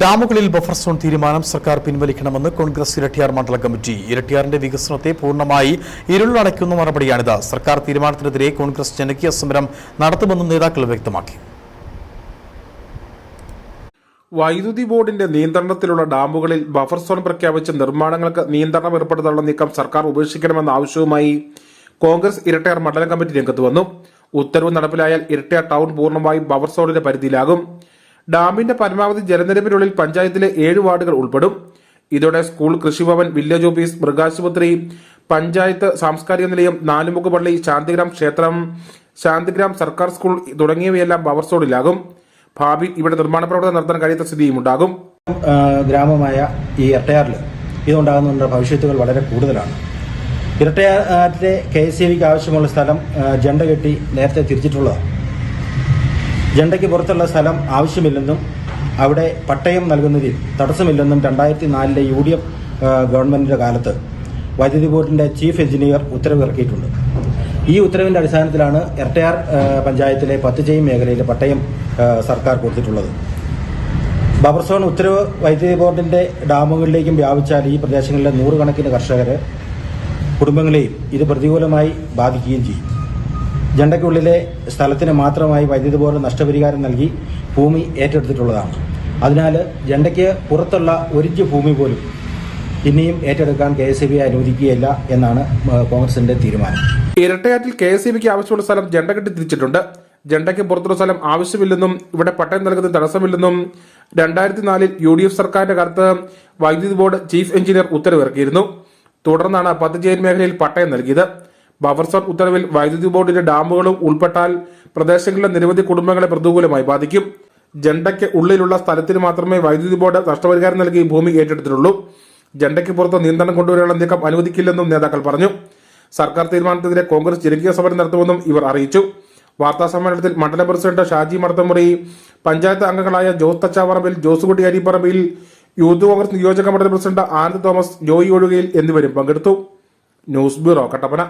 ഡാമുകളിൽ buffer zone തീരുമാനം സർക്കാർ പിൻവലിക്കണമെന്ന് കോൺഗ്രസ് ഇരട്ടിയാർ മണ്ഡല കമ്മിറ്റി. ഇരട്ടിയാറിന്റെ വികസനത്തെ പൂർണമായി ഇരുളടയ്ക്കുന്ന മറുപടിയാണിത്. സർക്കാർ തീരുമാനത്തിനെതിരെ കോൺഗ്രസ് ജനകീയ സമരം നടത്തുമെന്നും നേതാക്കൾ വ്യക്തമാക്കി. വൈദ്യുതി ബോർഡിന്റെ നിയന്ത്രണത്തിലുള്ള ഡാമുകളിൽ ബഫർ സോൺ പ്രഖ്യാപിച്ച നിർമ്മാണങ്ങൾക്ക് നിയന്ത്രണം ഏർപ്പെടുത്താനുള്ള നീക്കം സർക്കാർ ഉപേക്ഷിക്കണമെന്ന ആവശ്യവുമായി കോൺഗ്രസ് ഇരട്ടയാർ മണ്ഡലം കമ്മിറ്റി രംഗത്ത് വന്നു. ഉത്തരവ് നടപ്പിലായാൽ ഇരട്ടയാർ ടൗൺ പൂർണമായും ബഫർ സോണിന്റെ പരിധിയിലാകും. ഡാമിന്റെ പരമാവധി ജലനിരപ്പിനുള്ളിൽ പഞ്ചായത്തിലെ ഏഴ് വാർഡുകൾ ഉൾപ്പെടും. ഇതോടെ സ്കൂൾ കൃഷിഭവൻ വില്ലേജ് ഓഫീസ് മൃഗാശുപത്രി പഞ്ചായത്ത് സാംസ്കാരിക നിലയം നാലുമുഖ പള്ളി ശാന്തിഗ്രാം ക്ഷേത്രം ശാന്തിഗ്രാം സർക്കാർ സ്കൂൾ തുടങ്ങിയവയെല്ലാം പവർ സോണിലാകും. ഭാവി ഇവിടെ നിർമ്മാണ പ്രവർത്തനം നടത്താൻ കഴിയാത്ത സ്ഥിതിയും ഉണ്ടാകും. ഗ്രാമമായ ഈ ഇരട്ടയാറിൽ ഇതുണ്ടാകുന്ന ഭവിഷ്യത്തുകൾ വളരെ കൂടുതലാണ്. ഇരട്ടയാറിലെ കെ എസ് സി ബിക്ക് ആവശ്യമുള്ള സ്ഥലം ജണ്ട കെട്ടി നേരത്തെ തിരിച്ചിട്ടുള്ളതാണ്. ജണ്ടയ്ക്ക് പുറത്തുള്ള സ്ഥലം ആവശ്യമില്ലെന്നും അവിടെ പട്ടയം നൽകുന്നതിൽ തടസ്സമില്ലെന്നും രണ്ടായിരത്തി നാലിലെ യു ഡി എഫ് ഗവൺമെന്റിന്റെ കാലത്ത് വൈദ്യുതി ബോർഡിന്റെ ചീഫ് എഞ്ചിനീയർ ഉത്തരവ് ഇറക്കിയിട്ടുണ്ട് ഈ ഉത്തരവിന്റെ അടിസ്ഥാനത്തിലാണ് എർട്ടയാർ പഞ്ചായത്തിലെ പത്തുചെയ്യും മേഖലയിലെ പട്ടയം സർക്കാർ കൊടുത്തിട്ടുള്ളത്. ബബർസോൺ ഉത്തരവ് വൈദ്യുതി ബോർഡിന്റെ ഡാമുകളിലേക്കും വ്യാപിച്ചാൽ ഈ പ്രദേശങ്ങളിലെ നൂറുകണക്കിന് കർഷകരെ കുടുംബങ്ങളെയും ഇത് പ്രതികൂലമായി ബാധിക്കുകയും ചെയ്യും. ജണ്ടയ്ക്കുള്ളിലെ സ്ഥലത്തിന് മാത്രമായി വൈദ്യുതി ബോർഡ് നഷ്ടപരിഹാരം നൽകി ഭൂമി ഏറ്റെടുത്തിട്ടുള്ളതാണ്. അതിനാൽ ജണ്ടയ്ക്ക് പുറത്തുള്ള ഒരിഞ്ച് ഭൂമി പോലും ഇനിയും ഏറ്റെടുക്കാൻ കെ എസ് അനുവദിക്കുകയില്ല എന്നാണ് കോൺഗ്രസിന്റെ തീരുമാനം. ഇരട്ടയാറ്റിൽ കെ എസ് ബിക്ക് ആവശ്യമുള്ള സ്ഥലം ജണ്ട കെട്ടി തിരിച്ചിട്ടുണ്ട്. ജണ്ടയ്ക്ക് പുറത്തുള്ള സ്ഥലം ആവശ്യമില്ലെന്നും ഇവിടെ പട്ടയം നൽകുന്നതിന് തടസ്സമില്ലെന്നും രണ്ടായിരത്തി നാലിൽ യു ഡി എഫ് സർക്കാരിന്റെ കാലത്ത് വൈദ്യുതി ബോർഡ് ചീഫ് എഞ്ചിനീയർ ഉത്തരവിറക്കിയിരുന്നു. തുടർന്നാണ് പത്തുചേരി മേഖലയിൽ പട്ടയം നൽകിയത്. ബഫർസോൺ ഉത്തരവിൽ വൈദ്യുതി ബോർഡിന്റെ ഡാമുകളും ഉൾപ്പെട്ടാൽ പ്രദേശങ്ങളിലെ നിരവധി കുടുംബങ്ങളെ പ്രതികൂലമായി ബാധിക്കും. ജണ്ടയ്ക്ക് ഉള്ളിലുള്ള സ്ഥലത്തിന് മാത്രമേ വൈദ്യുതി ബോർഡ് നഷ്ടപരിഹാരം നൽകി ഭൂമി ഏറ്റെടുത്തിട്ടുള്ളൂ. ജണ്ടയ്ക്ക് പുറത്ത് നിയന്ത്രണം കൊണ്ടുവരാനുള്ള നീക്കം അനുവദിക്കില്ലെന്നും നേതാക്കൾ പറഞ്ഞു. സർക്കാർ തീരുമാനത്തിനെതിരെ കോൺഗ്രസ് ജനകീയ സമരം നടത്തുമെന്നും ഇവർ അറിയിച്ചു. വാർത്താ സമ്മേളനത്തിൽ മണ്ഡല പ്രസിഡന്റ് ഷാജി മർത്തമുറി പഞ്ചായത്ത് അംഗങ്ങളായ ജോസ് തച്ചാവറമ്പിൽ ജോസുകുട്ടി അരിപ്പറമ്പിൽ യൂത്ത് കോൺഗ്രസ് നിയോജക മണ്ഡലം പ്രസിഡന്റ് ആനന്ദ് തോമസ് ജോയി ഒഴുകയിൽ എന്നിവരും പങ്കെടുത്തു. News bureau Kattappana.